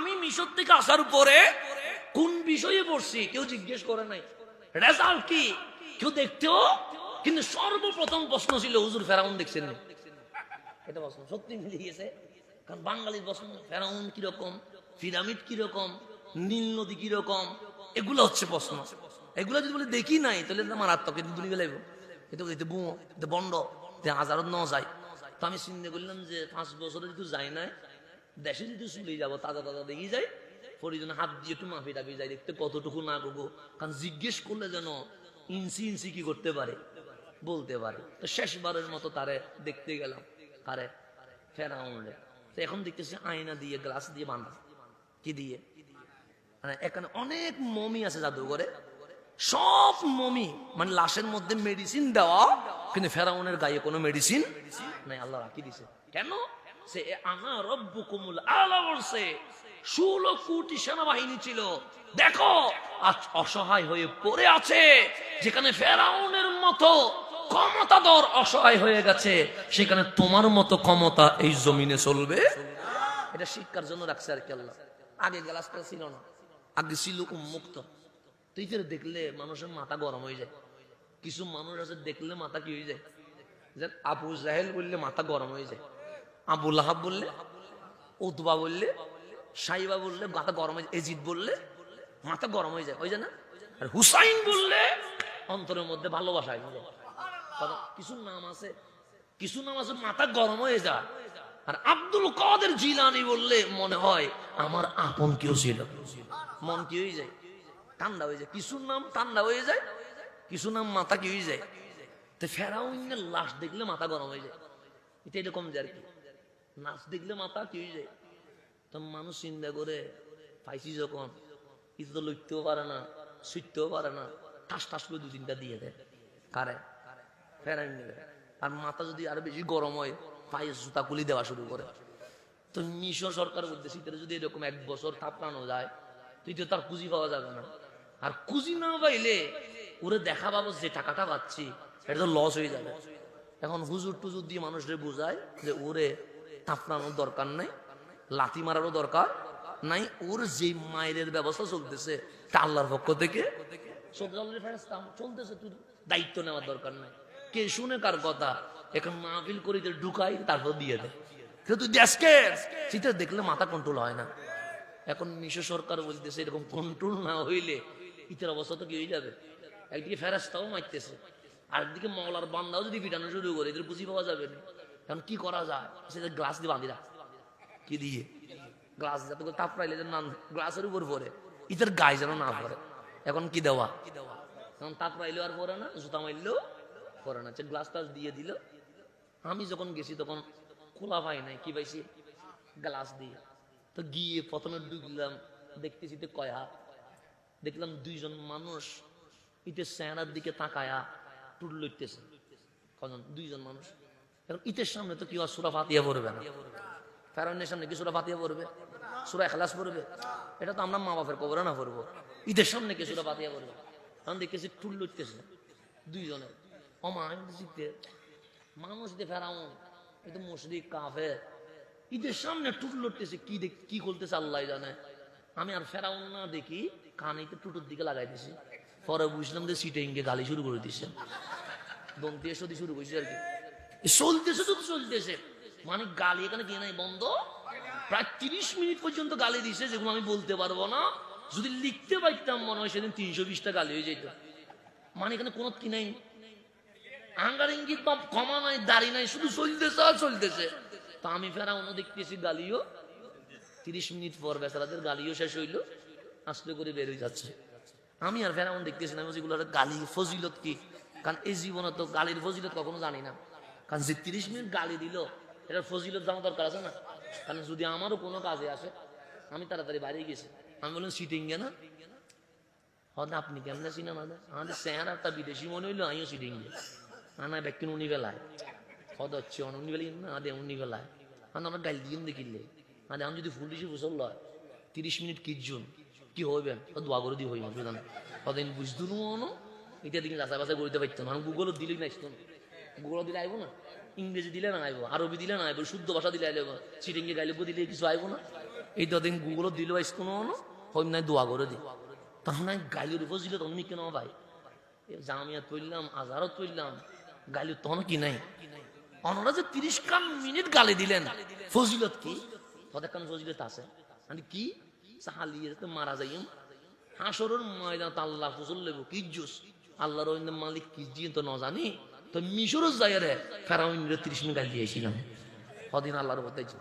আমি মিশর থেকে আসার পরে কোন বিষয়ে পড়ছি? কেউ জিজ্ঞেস করে নাই। রেজাল্ট কি? কেউ দেখতেও? কিন্তু সর্বপ্রথম প্রশ্ন ছিল, হুজুর ফেরাউন দেখছেন? এটা প্রশ্ন সত্যি মিলে গেছে। কারণ বাঙালির প্রশ্ন, ফেরাউন কীরকম? পিরামিড কীরকম? নীল নদী কীরকম? এগুলো হচ্ছে প্রশ্ন। এগুলো যদি বলে দেখি নাই, তাহলে মারাত্মক, এটা দুলি গেলাইব এটা এটা বুঁ এটা বন্ড হাজারত ন যায় তো আমি চিন্তা করলাম যে পাঁচ বছরে যদি যাই নাই। দেশে যদি চলে যাব, তাজা তাজা দেখি যাই। পরিজনে হাত দিয়ে একটু মাফি টাফি যাই, দেখতে কতটুকু না করব। কারণ জিজ্ঞেস করলে যেন ইঞ্চি ইঞ্চি কি করতে পারে, বলতে পারে। তো শেষবারের মতো তারে দেখতে গেলাম কারে ফেরাউনরে। তো এখন দেখতেছি আয়না দিয়ে, গ্লাস দিয়ে বাঁধা। কি দিয়ে? মানে এখানে অনেক মমি আছে জাদুঘরে। সব মমি মানে লাশের মধ্যে মেডিসিন দেওয়া, কিন্তু ফেরাউনের গায়ে কোনো মেডিসিন নাই। আল্লাহ রাখি দিছে। কেন? সে রব্বুকুমুল আলা বলছে। ষোলো কোটি সেনাবাহিনী ছিল। দেখো, আজ অসহায় হয়ে পড়ে আছে, যেখানে ফেরাউনের মতো অসহায় হয়ে গেছে, সেখানে তোমার মতো ক্ষমতা এই জমিনে চলবে? এটা শিক্ষার জন্য রাখছে আর কি আল্লাহ। আগে গ্লাসটা ছিল না, আগে ছিল উন্মুক্ত। তুই ফের দেখলে মানুষের মাথা গরম হয়ে যায়। কিছু মানুষ আছে, দেখলে মাথা কি হয়ে যায়? আবু জাহেল বললে মাথা গরম হয়ে যায়। আবু লাহাব বললে, উতবা বললে, সাইবা বললে, মাথা গরম হয়ে যায়, এজিদ বললে, মাথা গরম হয়ে যায় ওই না? আর হুসাইন বললে, অন্তরের মধ্যে ভালোবাসা কিছু নাম আছে, কিছু নাম আছে, মাথা গরম হয়ে যায়। আর আব্দুল কাদের জিলানি বললে, মনে হয় আমার আপন কেউ ছিল। মন কি হয়ে যায়? ঠান্ডা হয়ে যায়। কিছু নাম ঠান্ডা হয়ে যায়, কিছু নাম মাথা কি হয়ে যায়? তো ফেরাউনের লাশ দেখলে মাথা গরম হয়ে যায়। এটা এরকম যে আর কি। নাচ দেখলে মাথা কি হয়ে যায়। তো মানুষ চিন্তা করে, পাইছি যখন, কিছু তো লইতেও পারে না সুইতেও পারে না, ঠাস ঠাস করে দু তিনটা দিয়ে দেয়। কারে? ফেরাই নেবে আর মাথা যদি আরও বেশি গরম হয় পায়ে জুতা কুলি দেওয়া শুরু করে। তো মিশর সরকার শীতের যদি এরকম এক বছর থাপড়ানো যায় তুই তো তার কুজি পাওয়া যাবে না। আর কুজি না পাইলে, ওরে দেখা পাবো যে টাকাটা পাচ্ছি, এটা তো লস হয়ে যাবে। এখন হুজুর টুজুর দিয়ে মানুষরে বোঝায় যে, ওরে থাপড়ানোর দরকার নাই, লাথি মারারও দরকার নাই, ওর যে মায়ের ব্যবস্থা চলতেছে তা আল্লাহর পক্ষ থেকে চলতেছে। তুই দায়িত্ব নেওয়ার দরকার নাই। কে শুনে কার কথা, এখন মাহফিল করে ঢুকাই, তারপর দিয়ে দেয়। কিন্তু দেশকে দেখলে মাথা কন্ট্রোল হয় না। এখন মিশো সরকার বলতেছে, এরকম কন্ট্রোল না হইলে ইতের অবস্থা তো কি হয়ে যাবে? একদিকে ফেরাস্তাও মারতেছে আর একদিকে মৌলার বান্দাও যদি পিটানো শুরু করে, এদের বুঝি পাওয়া যাবে না। এখন কি করা যায়? সেটা গ্লাস দিয়ে বাঁধি রাখ কি দিয়ে? গ্লাস যাতে তাপ পাইলে যেন গ্লাসের উপর পরে ইতের গায়ে যেন না পড়ে। এখন কি দেওয়া? এখন তাপ পাইলেও আর পরে না, জুতা মারলেও পরে না। গ্লাস টাস দিয়ে দিল। আমি যখন গেছি তখন খোলা পাই নাই, কি পাইছি? গ্লাস দিয়ে। তো গিয়ে প্রথমে ঢুকলাম, দেখতেছি তো কয়া। দেখলাম দুইজন মানুষ ইটের চেহারার দিকে তাকায়া টুট লইতেছে। কজন? দুইজন মানুষ। এখন ইটের সামনে তো কি আর সুরা ফাতিয়া পড়বে না। ফেরাউনের সামনে কি সুরা ফাতিয়া পড়বে? সুরা এখলাস পড়বে? এটা তো আমরা মা বাপের কবরে না পড়ব। ঈদের সামনে কি সুরা ফাতিয়া পড়বে? তখন দেখেছি টুল লইতেছে দুইজনে। অমা আমি জিতে মানুষ দিয়ে ফেরাউন এই তো মুশরিক, কাফের। ঈদের সামনে টুট লড়তেছে কি দেখ, কি করতেছে আল্লাহ জানে। আমি আর ফেরাউন না দেখি কানিতে টুটুর দিকে লাগাই দিছি পরে বুঝলাম যে সিটে ইঙ্গে গালি শুরু করে দিছে। দন্তি সদি শুরু করছে আর কি। চলতেছে তো চলতেছে। মানে গালি এখানে কি নাই বন্ধ? প্রায় তিরিশ মিনিট পর্যন্ত গালি দিছে, যেগুলো আমি বলতে পারব না। যদি লিখতে পারতাম, মনে হয় সেদিন তিনশো বিশটা গালি হয়ে যেত। মানে এখানে কোনো কি নাই? আঙ্গার ইঙ্গিত বা ক্ষমা নাই, দাড়ি নাই, শুধু চলতেছে আর চলতেছে। তা আমি ফেরা অন্য দেখতেছি গালিও। তিরিশ মিনিট পর বেচারাদের গালিও শেষ হইল আস্তে করে বের হয়ে যাচ্ছে। আমি আর ফেরাউন দেখতেছি না গালি ফজিলত কি? কারণ এই জীবনে তো গালির ফজিলত কখনো জানি না। কারণ যে তিরিশ মিনিট গালি দিল এটা ফজিলত জানা দরকার আছে না? কারণ যদি আমারও কোনো কাজে আসে, আমি তাড়াতাড়ি বাইরে গেছি। আমি বললাম সিটিং না? হয়তো আপনি কেমনে চিনেন আমাদের চেহারাটা বিদেশি মনে হইল, আমিও সিটিং গে আনা ব্যক্তি উনি বেলায় হদ হচ্ছে উনি বেলি, না আদে উনি বেলায় আনা আমরা গাইল দিন দেখিলে আদে আমি যদি ফুল দিছি ফুসল লয়। তিরিশ মিনিট কিজন কি হইবেন? দোয়া করে দি হইব বুঝলাম কদিন বুঝতো নো এটা দিন যাচাই বাছাই করতে পারতো না। গুগলও দিলে না আসতো গুগলও দিলে আইব না? ইংরেজি দিলে না আইব, আরবি দিলে না আইব, শুদ্ধ ভাষা দিলে আইব, চিটিংয়ে গাইলে দিলে কিছু আইব না? এই দিন গুগল দিল স্কুল হইম নাই দোয়া করে দি। তখন আমি গালির উপর ছিল তখন কেন ভাই? এ জামিয়াত পড়লাম আজারত পড়লাম গালি তখন কি নাই? অনরা যে তিরিশ কাম মিনিট গালি দিলেন, ফজিলত কি? কান ফজিলত আছে। মানে কি? সাহালিয়ে মারা যাইম। হাসরের ময়দান আল্লাহ ফজল লেব, কি জুস? আল্লাহর মালিক কি জিয়ে তো ন জানি? তো মিশরও জায়গায় ফেরাউন তিরিশ মিনিট গাল দিয়েছিলাম কদিন আল্লাহর বলতেছি